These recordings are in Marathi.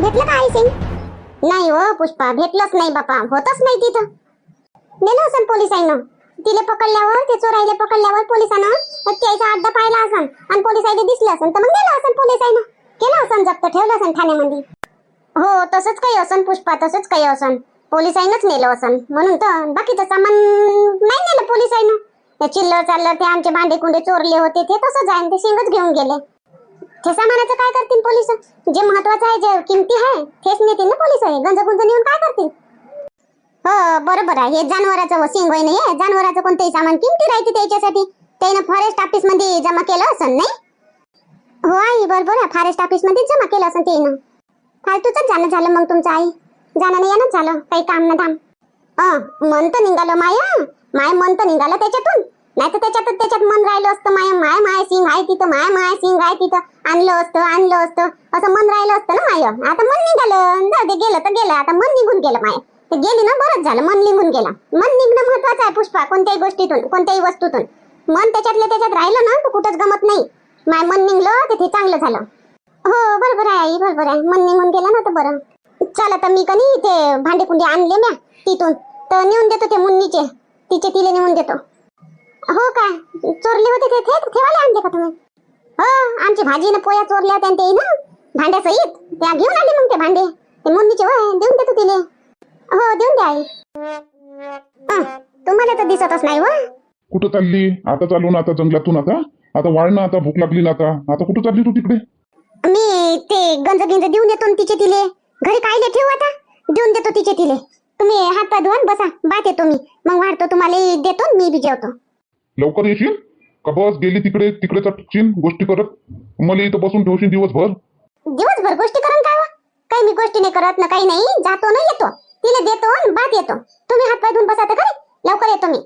भेटलं का आई सिंग नाही हो पुष्पा भेटलंच नाही बापा. होतच नाही तिथं. नेलं असन पोलिसांना. तिले पकडल्यावर ते चोरायले पकडल्यावर पोलिसांना त्याचा अड्डा पाहिला असन आणि पोलिसाईले दिसलं असन तर मग नेलं असन पोलिसांना केलं असन जप्त ठेवलं असन ठाण्यामध्ये. हो तसंच काही असन पुष्पा तसंच काही असन. पोलिसांनाच नेलं असन. म्हणून तर बाकीचं सामान नाही नेलं पोलिसांना ते चिल्लर चाललं ते आमचे भांडे कुंडे चोरले होते ते तसंच आहे ते शिंगच घेऊन गेले. ते सामानाचं काय करतील पोलीस? जे महत्वाचं आहे जे किमती आहे तेच नेतील ना पोलीस गंज गुंज नेऊन काय करतील? हो बरोबर आहे. हे जनावराचं वसिंग होय नाही जनावराचं कोणतंही सामान किमती राहते त्याच्यासाठी? त्यानं फॉरेस्ट ऑफिसमध्ये जमा केलं असं नाही? हो आई बरोबर आहे. फॉरेस्ट ऑफिसमध्ये जमा केलं असं त्यानं. फालतूच जाणं झालं मग तुमचं आई. जाणं नाही येणं झालं. काही काम ना धाम. अं मन तर निघालं माया. माय मन तर निघालं त्याच्यातून. नाही तर त्याच्यात त्याच्यात मन राहिलं असतं माय माय माय सिंग आहे तिथं माय माय सिंग आहे तिथं. आणलं असतं आणलं असतं. असं मन राहिलं असतं ना माय. आता मन निघालं. जाऊ दे गेलं तर गेलं. आता मन निघून गेलं माय. ते गेली ना बरंच झालं. मन निघून गेलं. मन निघणं महत्वाचं आहे पुष्पा कोणत्याही गोष्टीतून कोणत्याही वस्तूतून. मन त्याच्यातल्या त्याच्यात राहिलं ना तर कुठंच गमत नाही. माय मन निघलं ते चांगलं झालं. हो बरोबर आहे आई बरोबर आहे. मन निघून गेलं ना तर बरं. चल आता मी कनी ते भांडे कुंडे आणले म्या तिथून. तर नेऊन देतो ते मुन्नीचे. तिचे तिले नेऊन देतो. हो काय? चोरले होते ते ठेवायला आणले का तुम्ही? हो आमची भाजीनं पोया चोरल्या होत्या ते ना भांड्या सहित. त्या घेऊन आले मग ते भांडे. ते मुन्नीचे होय देऊन देतो तिले. हो देऊन द्या आई. तुम्हाला तर दिसतच नाही हो कुठं चालली? आता चालू ना आता जंगलातून आता. आता वाढ ना आता भूक लागली ना आता. आता कुठं चालली तू तिकडे? मी ते गंज गिंज देऊन देतो न तिचे तिले. घरी कायले ठेवू आता. देऊन देतो तिचे तिले. तुम्ही हात पाय धुवून बसा. बात येतो मी. मग वाढतो तुम्हाला देतो न मी बी जेवतो. लवकर येशील? का बस गेली तिकडे तिकडे चटशील गोष्टी करत? मला इथं बसून ठेवशील दिवसभर? दिवसभर गोष्टी करून काय वा? काही मी गोष्टी नाही करत ना काही नाही. जातो ना येतो. तिला देतो बात येतो. तुम्ही हात पाय धुवून बसा तर लवकर येतो मी.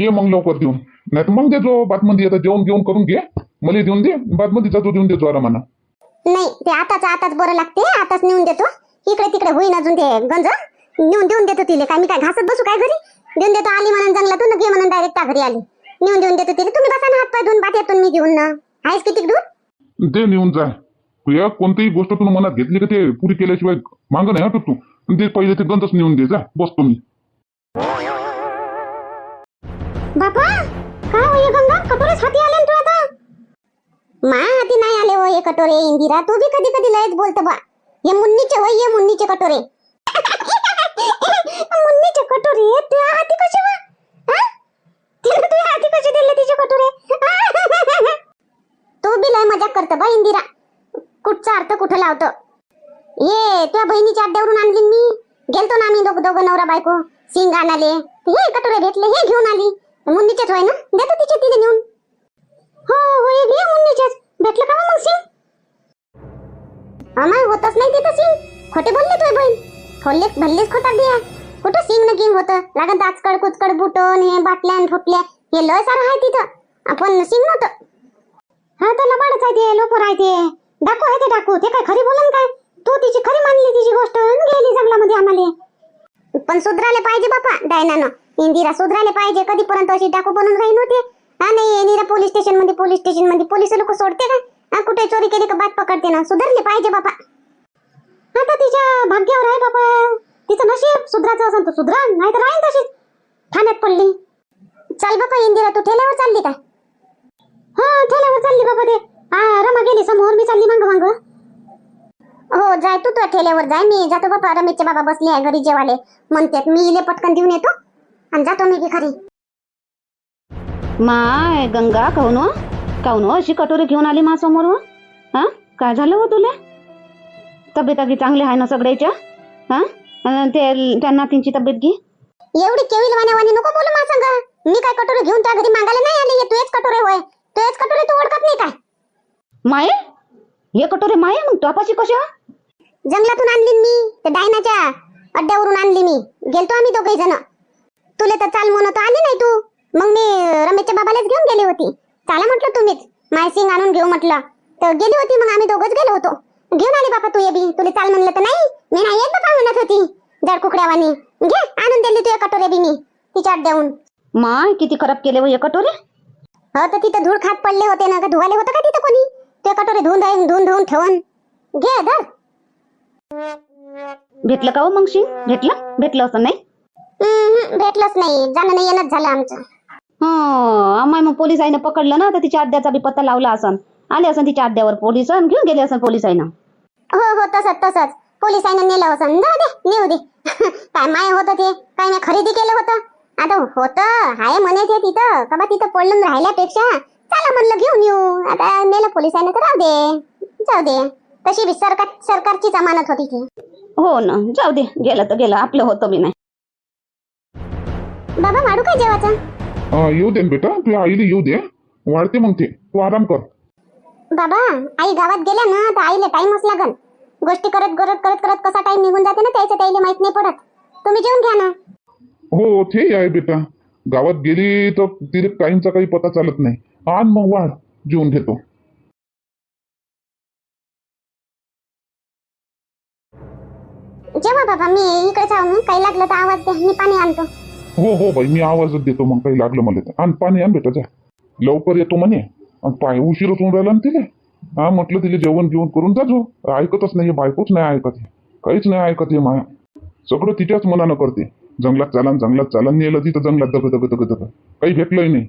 ये मग लवकर देऊन. नाही तर मग देजो बातमध्ये. आता जेवण घेऊन करून घे. मला देऊन दे. बातमध्ये जातो देऊन देतो आरामानं. नाही ते आताच आताच बरं लागते. आताच नेऊन देतो. इकडे तिकडे होईन अजून ते गंज. नेऊन देऊन देतो तिले. काय मी काय घासत बसू काय घरी? देऊन देतो आली म्हणून जंगलातून घे म्हणून डायरेक्ट घरी आली? नेऊन देऊन देतो तिले. तुम्ही बसा ना हात पाय धुवून बात येतो न मी घेऊन ना. आहेस किती दूर दे नेऊन तू या कोणतीही गोष्ट तुला मनात घेतली का ते पुरी केल्याशिवाय माग नाही हटत तू दे पहिले ते गंधच नेऊन दे जा बसतो मी बापा काय हो हे गंगा? कटोरेच हाती आले तू आता? मा हाती नाही आले हो हे कटोरे इंदिरा. तू बी कधी कधी लयच बोलतो बा. हे मुन्नीचे होय हे मुन्नीचे कटोरे. मुन्नीचे कटोरे? तुझ्या हाती कसे वा? तिला हाती दिले तिचे कटोरे तू बी लय मजाक करतो बा इंदिरा. कुठचा अर्थ कुठं लावतो? ये तुझ्या बहिणीच्या अड्ड्यावरून आणली मी. गेलतो ना आम्ही दोघं दोघं नवरा बायको. सिंग आणाले. हे कटोरे भेटले हे घेऊन आली. मुंडीचेच होय ना? देतो तिचे तिने नेऊन. हो हो हे घे मुन्नीचेच भेटलं का मग सिंग आम्हाला होतच नाही तिथं सिंग खोटे बोलले तुझे बहीण. खोलले भल्लेच खोटा दिया कुठं सिंग न गिंग होतं लागत आजकड कुचकड बुटन हे बाटल्या आणि हे लय सारं आहे तिथं. आपण सिंग नव्हतं. हा तर लबाडच आहे ते लोपर आहे ते. डाकू आहे ते डाकू. ते काय खरी बोलन काय? तू तिची खरी मानली तिची गोष्ट गेली जंगलामध्ये आम्हाला. पण सुधराले पाहिजे बापा डायनानं. इंदिरा सुधराले पाहिजे. कधीपर्यंत अशी डाकू बनून राहील होते हा नाही इंदिरा पोलीस स्टेशनमध्ये पोलीस स्टेशनमध्ये पोलीस लोक सोडते का? हा कुठे चोरी केली का बात पकडते ना? सुधरले पाहिजे बापा. आता तिच्या भाग्यावर आहे बापा. तिचं नशीब सुधराचं असेल तर सुधरण नाही तर राहील तशीच. ठाण्यात पडली. चाल बाबा इंदिरा तू ठेल्यावर चालली का? हा ठेल्यावर चालली बाबा ते. हा रमा गेली समोर मी चालली मांग मांग. हो जाय तू तुझ्या ठेल्यावर जाय. मी जातो बाबा रमेशचे बाबा बसले आहे घरी जेवाले म्हणतात मी इले पटकन देऊन येतो आणि जातो मी की खरी माय गंगा काऊन हो? काऊन अशी कटोरी घेऊन आली मा समोर हो? हा? काय झालं हो तुला? तब्येत अगदी चांगली आहे ना सगळ्याच्या? हा? अन ते त्यांना त्यांची तब्येत घे. एवढी केविल वाण्यावानी नको बोलू मा संग. मी काय कटोरे घेऊन त्या घरी मागायला नाही आली? हे तुझेच कटोरे होय. तुझेच कटोरे तू ओळखत नाही काय? माये? हे कटोरे माये मग? टोपाची कशी? जंगलातून आणली मी ते डायनाच्या अड्ड्यावरून आणली मी. गेलतो आम्ही दोघे जण. तुले तर चाल म्हणत आली नाही तू. मग मी रमेशच्या बाबालाच घेऊन गेली होती. चाला म्हटलं तुम्हीच. मायसिंग आणून घेऊ म्हटलं. तर गेली होती मग आम्ही दोघच गेलो होतो. घेऊन आली बापा तू ये बी. तुला चाल म्हणलं तर नाही. मी नाही येत बापा म्हणत होती जड कुकड्यावानी घे आणून दिली तुझ्या कटोरे बी मी तिच्या अड्ड्याहून माय किती खराब केले हो हे कटोरे? हो तर तिथं धूळ खात पडले होते ना का धुवाले होतं का तिथं कोणी? ते कटोरे धुवून धुवून धुवून धुवून ठेवून. घे धर. भेटलं का हो मग शिंग? भेटलं? भेटलं असं नाही? भेटलंच नाही. जाणं नाही येणंच झालं आमचं. आम्ही मग पोलिसाईनं पकडलं ना तर तिच्या अड्ड्याचा बी पत्ता लावला असन. आले असन तिच्या अड्ड्यावर पोलीस घेऊन गेले असन पोलिसाईनं हो हो तसंच तसंच. पोलिसांनी नेलं असं जाऊ दे नेऊ दे. काय माय होतं ते? काय मी खरेदी केलं होतं. आता होतं हाय म्हणे ते तिथं. का बा तिथं पडून राहिल्यापेक्षा? चला म्हणलं घेऊन येऊ. आता नेलं पोलिसांनी तर राहू दे. जाऊ दे. तशी बी सरकार सरकारचीच अमानत होती ती. हो ना जाऊ दे. गेलं तर गेलं. आपलं होतं बी नाही. बाबा वाढू काय जेवाचं? अं, येऊ दे ना बेटा. तुझ्या आईला येऊ दे. वाढते मग ते. तू आराम कर. बाबा आई गावात गेल्या ना तर आईला टाइमच लागन. गोष्टी करत करत करत करत कसा टाइम निघून जाते ना त्याचं त्याला माहीत नाही पडत. तुम्ही जेवून घ्या ना. हो ते आहे बेटा. गावात गेली तर तिथे टाईमचा काही पता चालत नाही. आण मग वाढ जेवून घेतो. जेव्हा बाबा मी इकडे जाऊ काही लागलं तर आवाज द्या मी पाणी आणतो. हो हो बाई मी आवाजच देतो मग काही लागलं मला तर. आण पाणी आण बेटा जा. लवकर येतो म्हणे. आणि पाय उशीरच होऊन राहिला ना तिले. हा म्हटलं तिला जेवण जेवण करून जाजो ऐकतच नाही बायकोच नाही ऐकत आहे. काहीच नाही ऐकत आहे माया. सगळं तिच्याच मनानं करते. जंगलात चालन जंगलात चालन नेलं तिथं जंगलात दग दग दग दग काही भेटलंही नाही.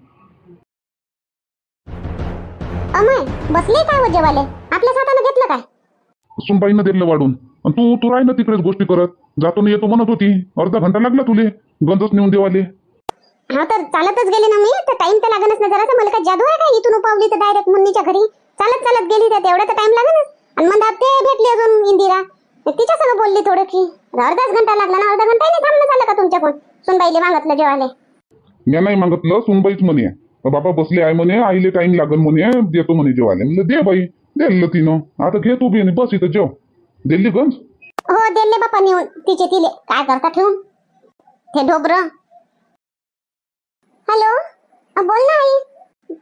अमय बसले काय हो जेवाले आपल्याच हाताने घेतलं काय? सुनबाईनं दिलं वाढून. आणि तू तू राही ना तिकडेच गोष्टी करत. जातो ना येतो म्हणत होती. अर्धा घंटा लागला तुले. गंजच नेऊन देवाले. हा तर चालतच गेले ना मी. तर टाइम तर लागणच ना जरा मला काय जादू आहे का? इथून उपावली तर डायरेक्ट मुन्नीच्या घरी? चालत चालत गेली तर तेवढा तर टाइम लागणच आणि म्हणतात ते भेटली अजून इंदिरा. तिच्या संग बोलली थोडं की अर्धाच घंटा लागला ना अर्धा घंटा नाही थांबणं झालं का तुमच्याकडून? सुनबाईले मागतलं जेवाले मी नाही मागितलं सुनबाईच म्हणे. बाबा बसले आहे म्हणे आईले टाइम लागन म्हणे देतो म्हणे जेवायला. म्हणलं दे बाई. दिलं तिनं. आता घे तू बी बस इथं जेव. दिल्ली गंज? हो दिले बापा नेऊन तिचे तिले. काय करता ठेवून? ते ढोबर. हॅलो? बोल ना आई.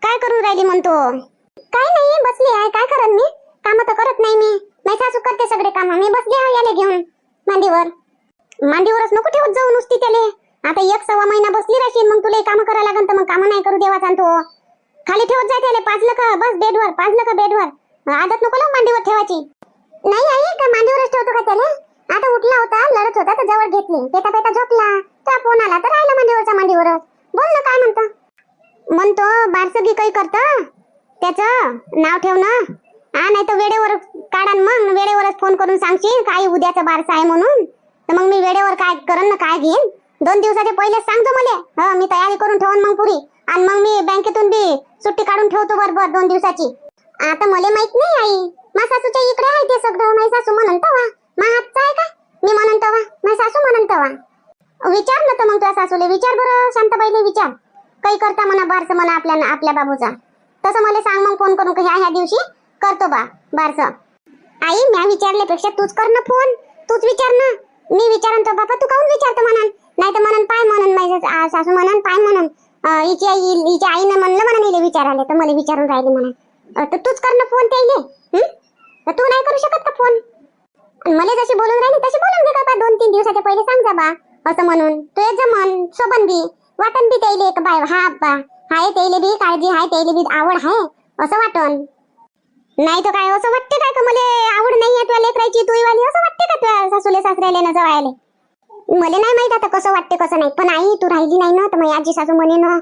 काय करून राहिली म्हणतो काय नाही बसली आहे. काय करत मी? काम तर करत नाही मी. माझी सासू करते सगळे काम. मी बसली आहे याले घेऊन मांडीवर मांडीवरच नको ठेवत जाऊ नुसती त्याले. आता एक सव्वा महिना बसली राहशील मग तुला काम करायला लागन तर मग काम नाही करू देवा सांगतो खाली ठेवत जाय त्याले पाजलं का बस बेडवर पाजलं का बेडवर. आदत नको लावू मांडीवर ठेवायची. नाही आई का मांडीवरच ठेवतो का त्याला? आता उठला होता लढत होता तर जवळ घेतली. पेता पेता झोपला. त्या फोन आला तर राहिला मांडीवरचा मांडीवरच बोल ना काय म्हणतो? म्हणतो बारसगी काही करत? त्याच नाव ठेव ना. हा नाही तर वेळेवर काढा मग. वेळेवरच फोन करून सांगशील काही उद्याचा बारसं आहे म्हणून. तर मग मी वेळेवर काय करन ना काय घेईन? दोन दिवसाच्या पहिले सांगतो मला. हा हो, मी तयारी करून ठेवन मग पुरी. आणि मग मी बँकेतून बी सुट्टी काढून ठेवतो बरोबर दोन दिवसाची. आता मला माहीत नाही आई. मा सासूच्या इकडे आहे ते सगळं. माझी सासू म्हणून तवा मा हातचा आहे का? मी म्हणून तवा माझी सासू म्हणून तवा विचार ना तर मग तुझ्या सासूले. विचार बरं शांताबाईले विचार. काही करता म्हणा बारसं म्हणा आपल्या आपल्या बाबूचा. तसं मला सांग मग फोन करून ह्या ह्या दिवशी करतो बा बारसं. आई म्या विचारल्यापेक्षा तूच कर ना फोन. तूच विचार ना. मी विचारन तो बापा तू काऊन विचारतो म्हणन? नाही तर म्हणून पाय म्हणून माझ्या सासू म्हणून पाय म्हणून. हिची आई हिच्या आईनं म्हणलं म्हणून हिला विचारायला तर मला विचारून राहिले म्हणून. तर तूच कर ना फोन त्याईले तर तू नाही करू शकत का फोन? मला जशी बोलून राहिली तशी बोलून घे का दोन तीन दिवसाच्या पहिले सांग जा बा असं म्हणून. तू येत जमन सोबन बी वाटन बी त्याईले एक बाय हा बा. हाय त्याईले बी काळजी हाय त्याईले बी आवड आहे असं वाटन. नाही तर काय असं वाटते काय का मला? आवड नाही आहे तुला लेकरायची तुई वाली असं वाटते का तुला सासूले सासऱ्याले ना जवायले मला नाही माहीत आता कसं वाटते कसं नाही. पण आई तू राहिली नाही ना तर मग आजी सासू म्हणे ना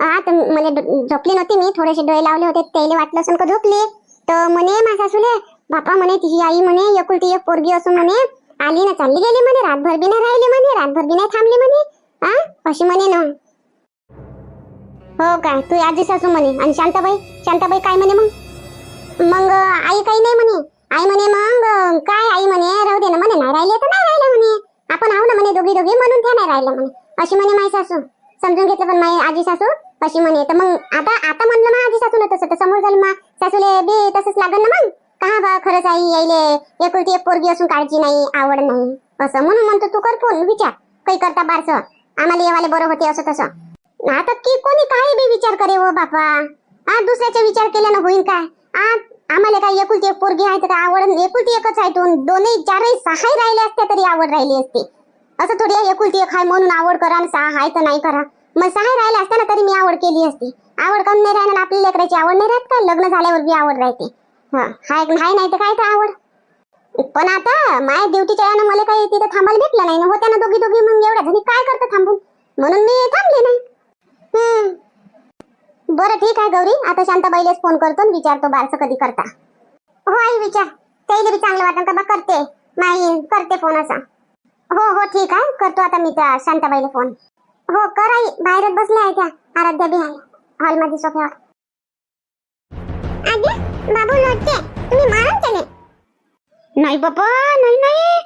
आ तर मला झोपली नव्हती मी थोडेसे डोळे लावले होते त्याला वाटलं असून का झोपली? तर म्हणे मा सासूले बापा म्हणे तिची आई म्हणे एकुलती एक पोरगी असून म्हणे आली ना चालली गेली म्हणे रातभर बी नाही राहिली म्हणे रातभर बी नाही थांबली म्हणे हा अशी म्हणे ना. हो काय तू आजी सासू म्हणे. आणि शांताबाई? शांताबाई काय म्हणे मग? मग आई काही नाही म्हणे. आई म्हणे मग काय आई म्हणे? राहू दे ना म्हणे. नाही राहिले तर नाही राहिले म्हणे. आपण आहो ना म्हणे दोघी दोघी म्हणून त्या नाही राहिल्या म्हणे. अशी म्हणे माई सासू. समजून घेतलं पण माई आजी सासू? अशी म्हणे. तर मग आता आता म्हणलं ना आजी सासू तसं. तर समोर झालं मा सासूले बी तसंच लागल ना मग? का बा खरंच आई यायले? एकुलती एक पोरगी असून काळजी नाही आवड नाही. असं म्हणून म्हणतो तू कर फोन विचार. काही करता बारसं. आम्हाला येवाले बरं होते असं तसं. आता की कोणी काय बी विचार करे हो बापा? आ दुसऱ्याचा विचार केल्यानं होईल काय? आम्हाला काय एकुलती एक पोरगी आहे तर आवड एकुलती एकच आहे दोन दोनही चारही सहाही राहिले असते तरी आवड राहिली असते. असं थोडी एकुलती एक आहे म्हणून आवड करा आणि सहा आहे तर नाही करा. मग सहा राहिले असते ना तरी मी आवड केली असती. आवड कमी नाही राहणार आपली लेकराची आवड नाही राहत का लग्न झाल्यावर बी आवड राहते. हा हाय नाही तर काय तर आवड. पण आता माय ड्युटीच्या यानं मला काही तिथे थांबायला भेटलं नाही. होत्या ना दोघी दोघी मग एवढ्या जणी काय करतं थांबून? म्हणून मी थांबले नाही. बरं ठीक आहे गौरी. आता शांताबाईलाच फोन करतो आणि विचारतो बारसं कधी करता. हो आई विचार. त्याला बी चांगलं वाटत का बा करते. नाही करते फोन असा. हो हो ठीक आहे. करतो आता मी त्या शांताबाईला फोन हो कर आई. बाहेरच बसल्या आहे त्या. आराध्या बी आहे. हॉलमध्ये सोफ्यावर. आजी बाबू लोटते तुम्ही मारून त्याने नाही बाबा नाही नाही.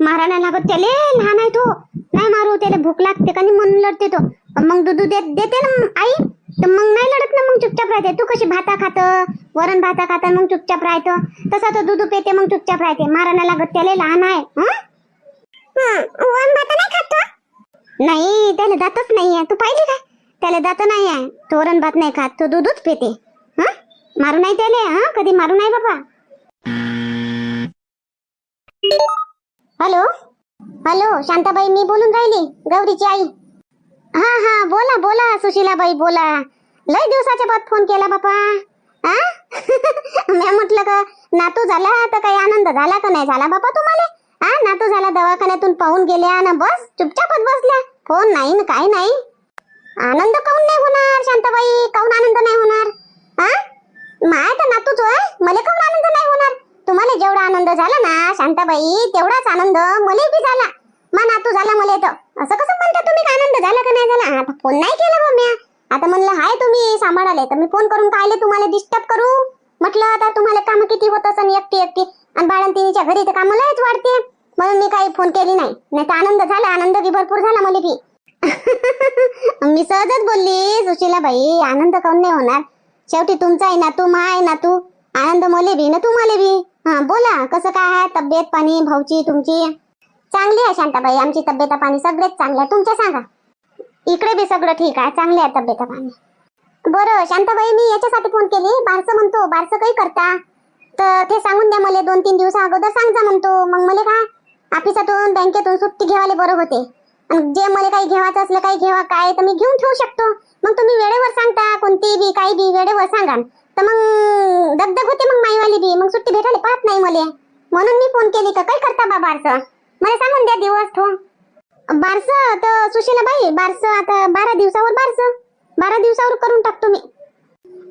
मारा नाही लागत त्याले. लहान आहे तो. नाही मारू त्याला भूक लागते का नाही म्हणून लढते तो. मग दूध देते ना आई. तर मग नाही लढत ना मग चुपचाप राहते. तू कशी भाता खात? वरण भाता खात मग चुपचाप राहतो. तसा तो दूध पेते मग चुपचाप राहते. मारा नाही लागत त्याला लहान आहे. हं? वन भाता नाही खात नाही त्याला दातच नाही आहे. तू पाहिजे काय त्याला दात नाही आहे. तो वरण भात नाही खात तो दूधच पेते. हा? मारू नाही त्याले हा? कधी मारू नाही बाबा. हॅलो? हॅलो शांताबाई मी बोलून राहिली. गौरीची आई. हा हा बोला बोला सुशीलाबाई बोला. लय दिवसाच्या बाद फोन केला बापा. हा मी म्हटलं का नातू झाला तर काही आनंद झाला का नाही झाला बापा तुम्हाला? हा नातू झाला दवाखान्यातून पाहून गेल्या ना बस चुपचापच बसल्या. फोन नाही ना काही नाही. आनंद काऊन नाही होणार शांताबाई? काऊन आनंद नाही होणार? हा माय तर नातूच होय मला काऊन आनंद नाही होणार? तुम्हाला जेवढा आनंद झाला ना शांताबाई तेवढाच आनंद मला बी झाला. मा नातू झाला मला तर. असं कसं म्हणता तुम्ही? का आनंद झाला का नाही झाला? आता फोन नाही केला बा म्या. आता म्हणलं हाय तुम्ही सांभाळाले तर मी फोन करून कायले तुम्हाला डिस्टर्ब करू. म्हटलं आता तुम्हाला काम किती होत असं एकटी एकटी. आणि बाळंतिनीच्या घरी तर कामालाच लयच वाढते. म्हणून मी काही फोन केली नाही. नाही तर आनंद झाला आनंद बी भरपूर झाला मला बी. मी सहजच बोलली सुशीला बाई आनंद काऊन नाही होणार? शेवटी तुमचा आहे नातू माय ना नातू आनंद मले बी ना तुम्हाला बी. हा बोला कसं काय आहे? तब्येत पाणी भाऊची तुमची? चांगली आहे शांताबाई. आमची तब्येत पाणी सगळेच चांगले आहे. तुमच्या सांगा. इकडे बी सगळं ठीक आहे. चांगले आहे तब्येत पाणी. बरं शांताबाई मी याच्यासाठी फोन केली. बारसं म्हणतो. बारसं काही करता? तर ते सांगून द्या मला दोन तीन दिवसा अगोदर. सांगजा म्हणतो. मग मला काय? ऑफिसातून बँकेतून सुट्टी घ्यावाले बरं होते. जे मला काही घेवायचं असलं काही घेवा काय तर मी घेऊन ठेवू शकतो. मग तुम्ही वेळेवर सांगता. कोणती बी काही बी वेळेवर सांगा. तर मग दगदग होते मग माईवाली बी. मग सुट्टी भेटायला पाहत नाही मला. म्हणून मी फोन केली का? काय करता बा बारसं? मला सांगून द्या दिवस ठो बारसं तर सुशीलाबाई बारसं आता बारा दिवसावर बारसं. बारा दिवसावर करून टाकतो मी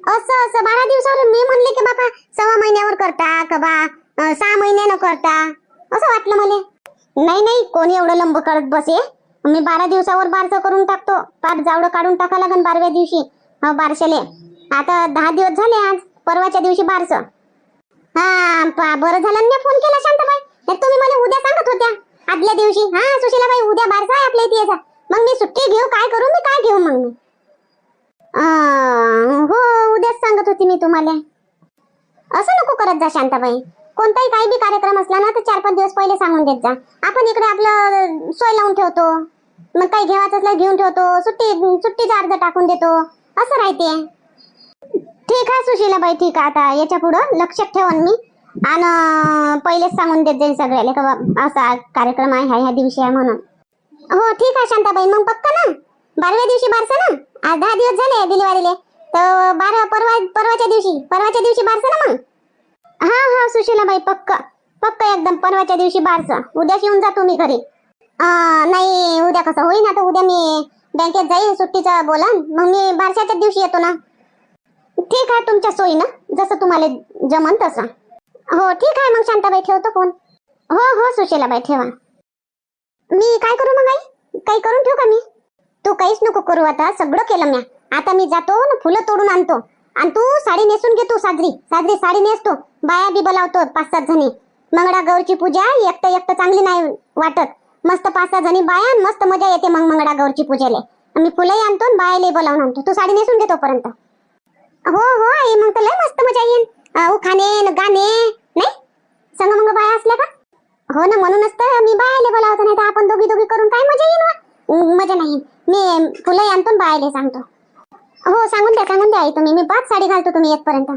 असं असं. बारा दिवसावर मी म्हणले की बाबा सव्वा महिन्यावर करता का बा? सहा महिन्यानं करता. असं वाटलं मला. नाही नाही. कोणी एवढं लंब करत बसे. मी बारा दिवसावर बारसं करून टाकतो. पाठ जावडं काढून टाका लागन बारव्या दिवशी. हो बारशेले. आता दहा दिवस झाले आज. परवाच्या दिवशी बारसं. हा बरं झालं मी फोन केला शांतबाई? नाही तुम्ही मला उद्या सांगत होत्या. आदल्या दिवशी हा सुशीलाबाई उद्या बारसा आहे आपल्या इथे याचा मग मी सुट्टी घेऊ काय करू मी काय घेऊ मग मी? हो उद्याच सांगत होती मी तुम्हाला. असं नको करत जा शांताबाई. कोणताही काही बी कार्यक्रम असला ना तर चार पाच दिवस पहिले सांगून देत जा. आपण इकडे आपलं सोय लावून ठेवतो. मग काही घेवायचं असलं घेऊन ठेवतो. सुट्टी सुट्टीचा अर्ज टाकून देतो. असं राहते. ठीक आहे सुशीलाबाई ठीक आहे. आता याच्या पुढं लक्षात ठेवन मी. आणि पहिलेच सांगून देत जाईल सगळ्याला का असा कार्यक्रम आहे ह्या ह्या दिवशी आहे म्हणून. हो ठीक आहे शांताबाई मग पक्का ना. बाराव्या दिवशी बारसा ना. आज दहा दिवस झाले डिलिव्हरीले. तर बारा परवा परवाच्या दिवशी परवाच्या दिवशी बारसा ना मग? हा हा सुशीलाबाई पक्का. पक्का एकदम परवाच्या दिवशी बारसा. उद्याच येऊन जातो मी घरी. नाही उद्या कसं होईन आता उद्या मी बँकेत जाईन सुट्टीचा बोला मग मी बारशाच्याच दिवशी येतो ना. ठीक आहे तुमच्या सोयीनं. जसं तुम्हाला जमन तसं. हो ठीक आहे मग शांताबाई ठेवतो फोन हो हो सुशीलाबाई ठेवा. मी काय करू मग आई? काही करून ठेवू का मी? तू काहीच नको करू आता सगळं केलं म्या. आता मी जातो ना फुलं तोडून आणतो. आणि तू साडी नेसून घे तू साजरी. साजरी साडी नेसतो बाया बी बोलावतो पाच सात जणी. मंगळा गौरची पूजा एकटं एकटं चांगली नाही वाटत. मस्त पाच सहा जणी बाया आणि मस्त मजा येते मग मंगळा गौरची पूजेले. मी फुलंही आणतो आणि बायालाही बोलावून आणतो. तू साडी नेसून घे तोपर्यंत. हो हो आई मग तर लय मस्त मजा येईल उखाणे न गाणे नाही? संग मग बाया असल्या का? हो ना म्हणूनच तर मी बायाले बोलावतो नाही तर आपण दोघी दोघी करून काय मजा येईल मजा नाही. मी फुलं आणतो आणि बायाले सांगतो. हो सांगून द्या सांगून द्या आई तुम्ही. मी पाच साडी घालतो तुम्ही येतपर्यंत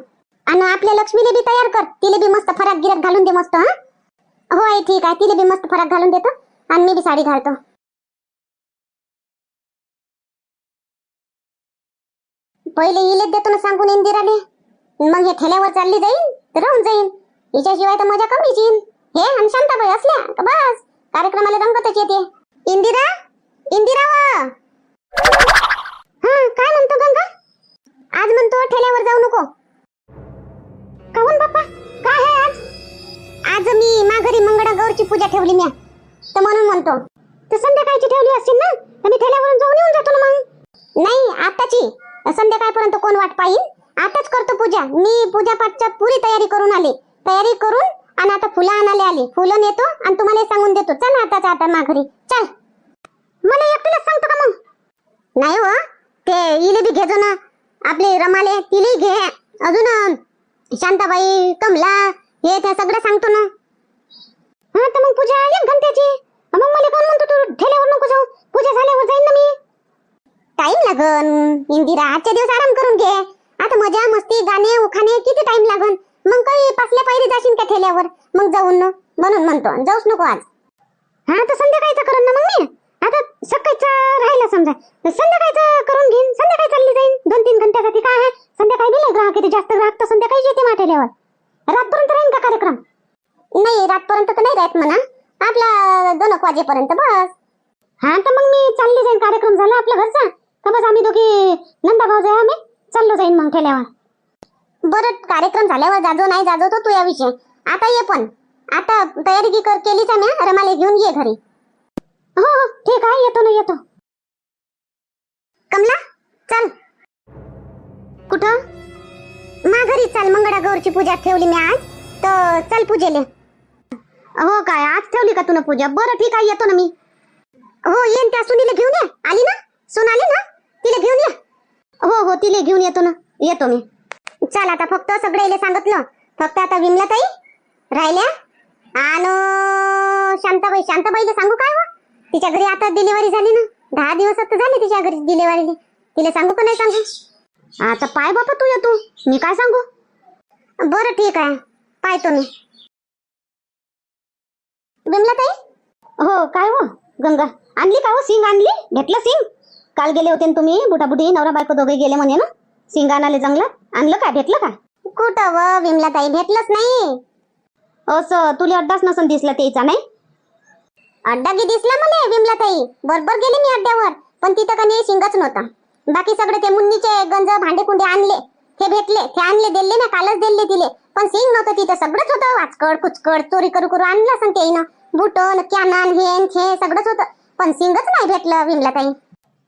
आणि आपल्या लक्ष्मीले बी तयार कर. तिले बी मस्त फराक गिरक घालून दे मस्त हा? हो आई ठीक आहे. तिले बी मस्त फराक घालून देतो. आणि मी बी साडी घालतो. पहिले इलेच देतो ना सांगून इंदिराले. मग हे ठेल्यावर चालली जाईल तर राहून जाईल हिच्याशिवाय तर मजा कमीच येईल हे आणि असल्या का बस? कार्यक्रमाला रंगतच येते. इंदिरा? इंदिरा वा हा काय म्हणतो गंगा? आज म्हणतो ठेल्यावर जाऊ नको. काहून बाप्पा? काय आहे आज? आज मी माघारी मंगळागौरची पूजा ठेवली म्या. तर म्हणून म्हणतो. तर संध्याकाळची ठेवली असतील ना? तर मी ठेल्यावरून जाऊन येऊन जातो ना मग. नाही आताची संध्याकाळपर्यंत कोण वाट पाहिल आताच करतो पूजा. मी पूजा पाठच्या पुरी तयारी करून आली. तयारी करून आणि आता फुलं आणायला आली. फुलं नेतो आणि तुम्हाला सांगून देतो. चल आताच आता माघरी चल. मला एकटीला सांगतो का मग? नाही हो. ते इले बी घेजो ना. आपले रमाले तिले घे. अजून शांताबाई कमला हे त्या सगळं सांगतो ना. हा तर मग पूजा एक घंट्याची मग मला कोण म्हणतो तू ठेल्यावर नको जाऊ? पूजा झाल्यावर जाईन ना मी. टाइम लागन. इंदिरा आजच्या दिवस आराम करून घे. आता मजा मस्ती गाणे उखाणे किती टाइम लागन? मग काही पासल्या पायरी जाशील का ठेल्यावर? मग जाऊन न म्हणून म्हणतो जाऊच नको आज. हा तर संध्याकाळचं करून ना मग मी? आता सकाळचं राहिला समजा. तर संध्याकाळचं करून घेईन. संध्याकाळी चालली जाईन. दोन तीन घंट्यासाठी काय आहे? संध्याकाळी दिले ग्राहक किती जास्त ग्राहक तर संध्याकाळी येते माठेल्यावर रातपर्यंत राहीन का कार्यक्रम? नाही रातपर्यंत तर नाही राहत म्हणा. आपला दोन वाजेपर्यंत बस. हा तर मग मी चालली जाईन. कार्यक्रम झाला आपल्या घरचा. तर बस आम्ही दोघी नंदा भाऊ जाय आम्ही? चाललो जाईन मग ठेल्यावर. बरं कार्यक्रम झाल्यावर जाजो नाही जाजो तो या विषय. आता ये पण. आता तयारी की कर केलीच आम्ही रमाले घेऊन ये घरी. हो हो ठीक आहे येतो ना येतो. कमला चल. कुठं? माघारी चाल मंगळागौरची पूजा ठेवली मी आज. तर चल पूजेले. हो काय आज ठेवली का तुला पूजा? बरं ठीक आहे येतो ना मी. हो येईन त्या सुनीला घेऊन ये. आली ना? सून आली ना? तिला घेऊन ये. हो हो तिले घेऊन येतो ना. येतो मी. चल आता फक्त सगळे इले सांगितलं. फक्त आता विमला ताई राहिल्या. आणि शांताबाई शांताबाईला सांगू काय हो? तिच्या घरी आता डिलिव्हरी झाली ना. दहा दिवस आता झाले तिच्या घरी डिलिव्हरी तिला सांगू का नाही सांगू? आता पाय बापा तू येतो. मी काय सांगू? बरं ठीक आहे. पाहतो मी. विमला ताई हो काय हो? गंगा. आणली का हो? सिंग आणली? भेटलं सिंग काल गेले होते ना तुम्ही? बुटाबुटी नवरा बायको दोघे गेले म्हणे ना? सिंग आणाले जंगलात. आणलं का भेटलं का कुठं व? विमला ताई भेटलंच नाही. असं? तुला अड्डाच नसन दिसला त्याचा नाही? अड्डा की दिसला मला विमला ताई बरोबर गेले मी अड्ड्यावर. पण तिथं का नाही शिंगच नव्हता. बाकी सगळे ते मुन्नीचे गंज भांडे कुंडे आणले. ते भेटले. ते आणले दिले ना कालच दिले तिले. पण सिंग नव्हतं तिथं. सगळंच होतं. वाचकड कुचकड चोरी करू करू आणलं असं ते बुटन कॅनन हे सगळंच होतं. पण सिंगच नाही भेटलं विमला ताई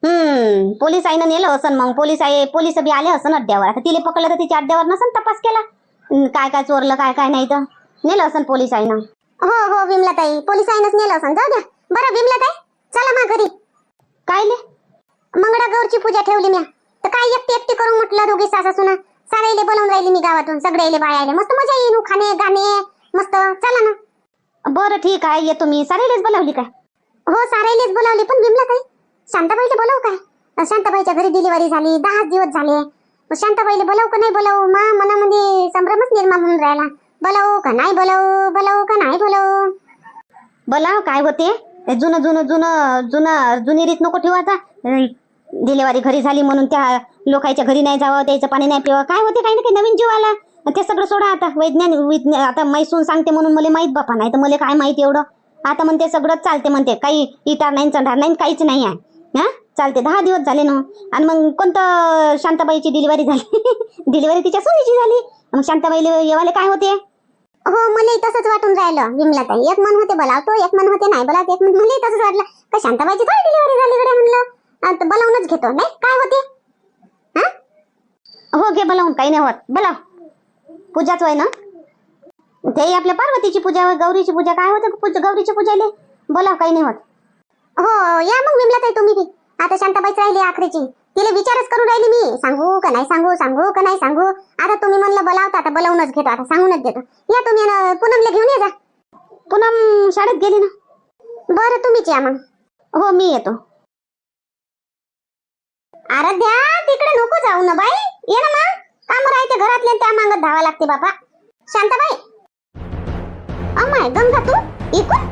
हम्म पोलीस आईनं नेलं असं मग पोलीस आई पोलीस बी आले असं अड्ड्यावर. आता तिले पकडलं तर तिच्या अड्ड्यावर नसन तपास केला. काय काय चोरलं काय काय नाही तर. नेलं असं पोलीस आईनं. हो हो विमला ताई पोलीस आईनच नेलं असं जाऊ द्या. बरं विमला ताई चला मा घरी. काय ले? मंगळागौरची पूजा ठेवली म्या. तर काय एकटी एकटी करून म्हटलं दोघी सासा सुना साराईले बोलावून राहिली मी गावातून सगळ्याले बायाले मस्त मजा येईल खाणे गाणे मस्त. चला ना. बरं ठीक आहे येतो मी. साराईलेच बोलावली काय? हो साराईलेच बोलावली पण विमला ताई शांताबाईला बोलवू काय? शांताबाईच्या घरी डिलिव्हरी झाली दहा दिवस झाले. मग शांताबाईला बोलावू का नाही बोलावू? मा मनामध्ये संभ्रमच निर्माण होऊन राहिला. बोलावू का नाही बोलावू? बोलावू का नाही बोलावू? बोला काय होते? ते जुनं जुनं जुनं जुनं जुनी रीत नको ठेवायचा डिलेवरी घरी झाली म्हणून त्या लोकांच्या घरी नाही जावं त्याचं पाणी नाही पिवं. काय होते? काही ना काही नवीन जीव आला. ते सगळं सोडा आता. वैज्ञानिक विज्ञान आता मैसून सांगते म्हणून मला माहीत बापा नाही तर मला काय माहिती एवढं? आता म्हणते सगळंच चालते म्हणते. काही इटार नाही चढार नाही काहीच नाही आहे. हा? चालते दहा दिवस झाले ना. आणि मग कोणतं शांताबाईची डिलिव्हरी झाली? डिलिव्हरी तिच्या सोनीची झाली. मग शांताबाईला येवाले काय होते? हो मला तसंच वाटून राहिलं. विमला ताई एक मन होते बोलावतो एक मन होते नाही बोलावतो एक मन मला तसंच वाटलं. का शांताबाईची थोडी डिलिव्हरी झाली गड्या म्हणलं? बोलावूनच घेतो. नाही काय होते? हा? हो घे बोलावून काही नाही होत. बोलाव. पूजाच होय ना? ते आपल्या पार्वतीची पूजा गौरीची पूजा काय होते? पूजा गौरीची पूजाले बोलाव काही नाही होत. हो या मग विमला ताई तुम्ही बी. आता शांताबाईच राहिली आखरीची. तिला विचारच करू राहिली मी. सांगू का नाही सांगू सांगू का नाही सांगू? आता तुम्ही म्हणलं बोलावता आता बोलावूनच घेतो आता सांगूनच देतो. या तुम्ही अन पूनमला घेऊन ये जा. पूनम शाळेत गेली ना? बरं तुम्हीच या मग. हो मी येतो. आराध्या तिकडे नको जाऊ ना बाई. ये ना मग. काम राहते घरातले त्या मागत धावा लागते बाबा शांताबाई. अमाय गंगा तू इकून?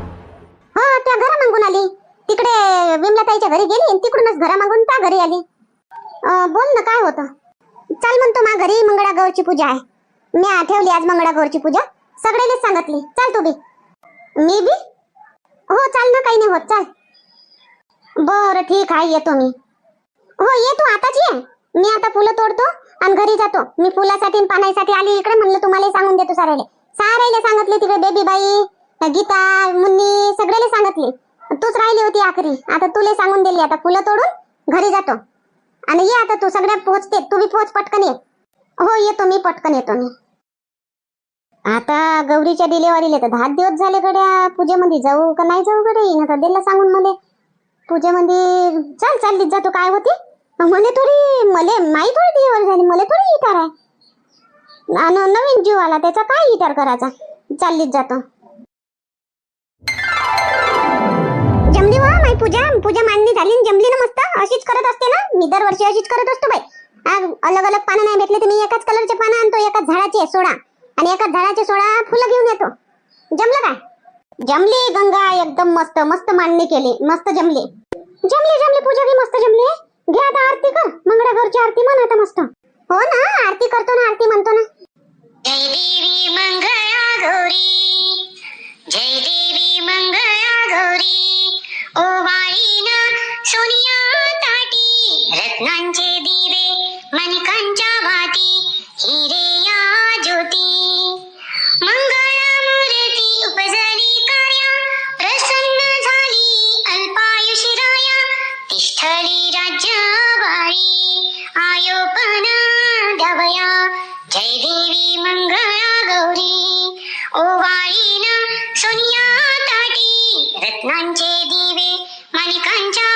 हा त्या घरा मागून आली. तिकडे विमलाताईच्या घरी गेली आणि तिकडूनच घरामागून त्या घरी आली. बोल ना काय होतं? चाल म्हणतो मा घरी मंगळागौरची पूजा आहे. मी ठेवली आज मंगळागौरची पूजा. सगळ्यालेच सांगितली. चाल तू बी. मी बी? हो चाल ना काही नाही होत चाल. बरं ठीक आहे येतो मी. हो ये तू आताच ये. मी आता फुलं तोडतो आणि घरी जातो. मी फुलासाठी पाण्यासाठी आली इकडे म्हणलं तुम्हाला सांगून देतो साऱ्याले. साऱ्याले सांगितले तिकडे बेबी बाई गीता मुन्नी सगळ्याला सांगितले. तूच राहिली होती आखरी. आता तुले सांगून दिली आता फुलं तोडून घरी जातो. आणि ये आता तू सगळ्या पोहोचते तू बी पोहोच पटकन ये. हो येतो मी पटकन येतो मी. आता गौरीच्या डिलेवरीला तर दहा दिवस झाले गड्या पूजेमध्ये जाऊ का नाही जाऊ गड्या? हिनं तर दिला सांगून मला. पूजेमध्ये चाल चाललीच जातो काय होते? मला थोडी मले माही थोडी डिलेवरी झाली. मला थोडी इटार आहे आणि नवीन जीव आला त्याचा काय इटार करायचा? चाललीच जातो. पूजा पूजा मांडणी झाली आणि जमली ना मस्त. अशीच करत असते ना? मी दरवर्षी अशीच करत असतो बाई. अलग अलग पानं नाही भेटले तर मी एकाच कलरचे पानं आणतो एकाच झाडाचे सोळा आणि एकाच झाडाचे सोळा फुलं घेऊन येतो. जमलं काय? जमली गंगा एकदम मस्त मस्त मांडणी केली. मस्त जमली. जमली जमली पूजा बी मस्त जमली. घे आता आरती कर. मंगळा घरची आरती म्हण आता मस्त. हो ना आरती करतो ना आरती म्हणतो ना. जय देवी मंगळा गौरी जय देवी मंगळा गौरी ओवाळीन सोनिया ताटी रत्नांचे दिवे मणिकांच्या वाटी हिरे या ज्योती. मंगळामूर्ती उपजली काया प्रसन्न झाली अल्पायुषिराया तिष्ठली राज्यवाळी आयोपन दवया जय देवी मंगळा गौरी. ओवाळीन सोनिया ताटी रत्नांचे दिवे माणिकांच्या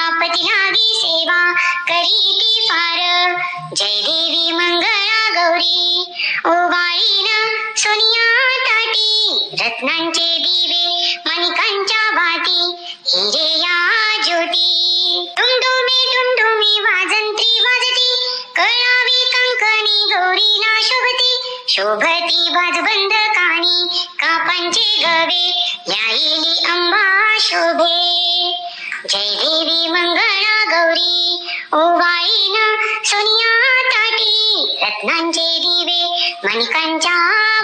आपल्या पतीलागी सेवा करीती फार. जय देवी मंगळा गौरी. ओवाळीन सोनिया ताटी रत्नांचे दिवे मणिकांच्या वाटी हिरे या ज्योती. टुंडुमी टुंडुमी वाजंत्री वाजती कळावी कंकणी गौरी ना शोभती. शोभती बाजबंद काणी कापांचे गवे याईली अंबा शोभे. जय गौरी मंगळा गौरी ओवाळीन सोनिया ताटी रत्नांचे दिवे मणिकांच्या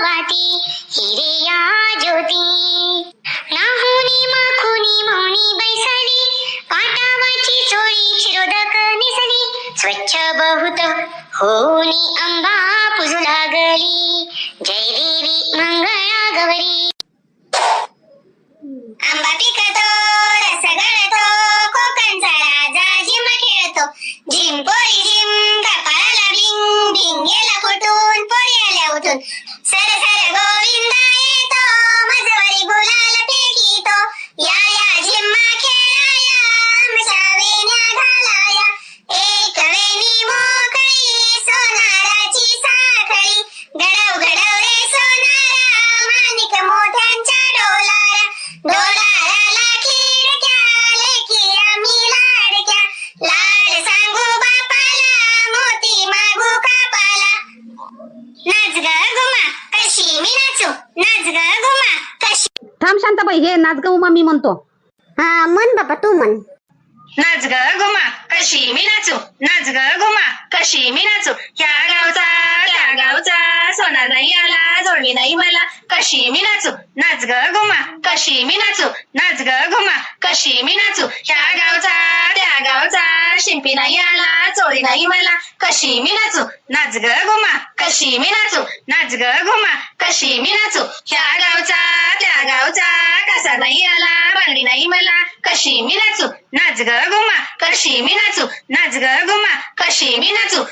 वाटी हिरे या ज्योती नाहुनी माखुनी मौनी बैसली पाटावाची चोळी शिरोदक निसली स्वच्छ बहुत होनी अंबा पुजू लागली जय देवी मंगळा गौरी आंबा पिकतो खेळतो झिम पोरी झिम कपाळाला बिंग बिंग गेला फुटून पोरी आल्या उठून. सर सर गोविंदा येतो मजवारी बोलायला फेकितो. या या झिम्मा खेळाया आमच्या वेण्या घालाया. एक वेणी मोकळी सोनाराची साखळी. घडव घडव रे सोनारा मानिक मोठ्यांच्या डोलारा. डोलाराला शांताबाई हे नाच गं उमा मी म्हणतो. हा म्हण बाबा तू म्हण. नाच ग घुमा कशी मी नाचू नाच ग घुमा कशी मी नाचू ह्या गावचा त्या गावचा सोना नाही आला जोडली नाही मला कशी मी नाचू नाच ग घुमा कशी मी नाचू नाच ग घुमा कशी मी नाचू ह्या गावचा त्या गावचा शिंपी नाही आला चोळी नाही मला कशी मी नाचू नाच ग घुमा कशी मी नाचू नाच ग घुमा कशी मी नाचू ह्या गावचा त्या गावचा कसा नाही आला बांगडी नाही मला कशी मी नाचू नाच ग घुमा कशी मी नाचू नाच ग घुमा कशी मी नाचू